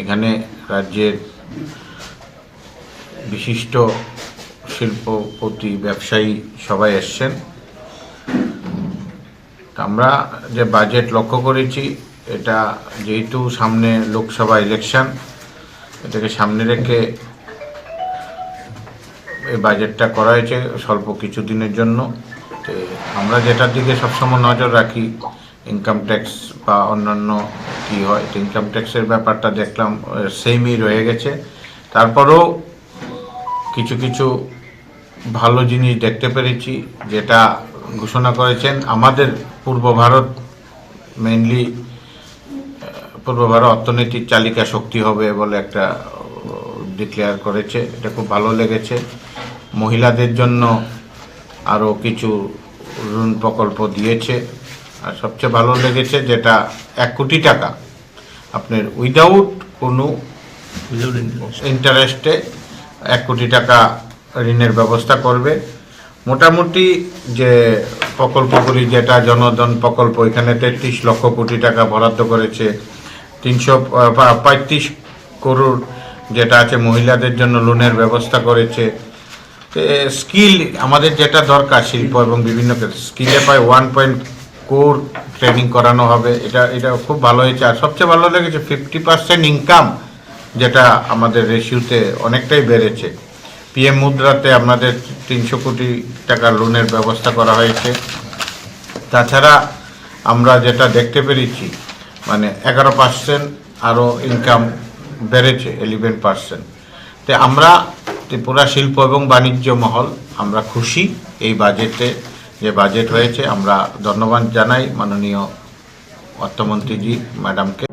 এখানে রাজ্যের বিশিষ্ট শিল্পপতি ব্যবসায়ী সবাই এসছেন। আমরা যে বাজেট লক্ষ্য করেছি, এটা যেহেতু সামনে লোকসভা ইলেকশন এটাকে সামনে রেখে এই বাজেটটা করা হয়েছে স্বল্প কিছু দিনের জন্য। আমরা যেটার দিকে সবসময় নজর রাখি ইনকাম ট্যাক্স বা অন্যান্য কি হয় ইনকাম ট্যাক্সের ব্যাপারটা দেখলাম সেমই রয়ে গেছে। তারপরেও কিছু কিছু ভালো জিনিস দেখতে পেরেছি, যেটা ঘোষণা করেছেন আমাদের পূর্ব ভারত মেনলি পূর্ব ভারত অর্থনীতির চালিকা শক্তি হবে বলে একটা ডিক্লেয়ার করেছে। এটা খুব ভালো লেগেছে। মহিলাদের জন্য আরও কিছু ঋণ প্রকল্প দিয়েছে। আর সবচেয়ে ভালো লেগেছে যেটা এক কোটি টাকা। আপনার উইদাউট কোনো ইন্টারেস্টে এক কোটি টাকা ঋণের ব্যবস্থা করবে। মোটামুটি যে প্রকল্পগুলি যেটা জনধন প্রকল্প এখানে তেত্রিশ লক্ষ কোটি টাকা বরাদ্দ করেছে। তিনশো পঁয়ত্রিশ করোড় যেটা আছে মহিলাদের জন্য লোনের ব্যবস্থা করেছে। স্কিল আমাদের যেটা দরকার শিল্প এবং বিভিন্ন স্কিলে প্রায় ওয়ান পয়েন্ট কোর ট্রেনিং করানো হবে। এটা এটা খুব ভালো হয়েছে। আর সবচেয়ে ভালো লেগেছে ফিফটি পার্সেন্ট ইনকাম যেটা আমাদের রেশিওতে অনেকটাই বেড়েছে। পিএম মুদ্রাতে আমাদের তিনশো কোটি টাকা লোনের ব্যবস্থা করা হয়েছে। তাছাড়া আমরা যেটা দেখতে পেরেছি মানে এগারো পার্সেন্ট আরও ইনকাম বেড়েছে এলিভেন পার্সেন্ট তো আমরা ত্রিপুরা শিল্প এবং বাণিজ্য মহল, আমরা খুশি এই বাজেটে যে বাজেট হয়েছে আমরা ধন্যবাদ জানাই মাননীয় অর্থমন্ত্রীজি ম্যাডামকে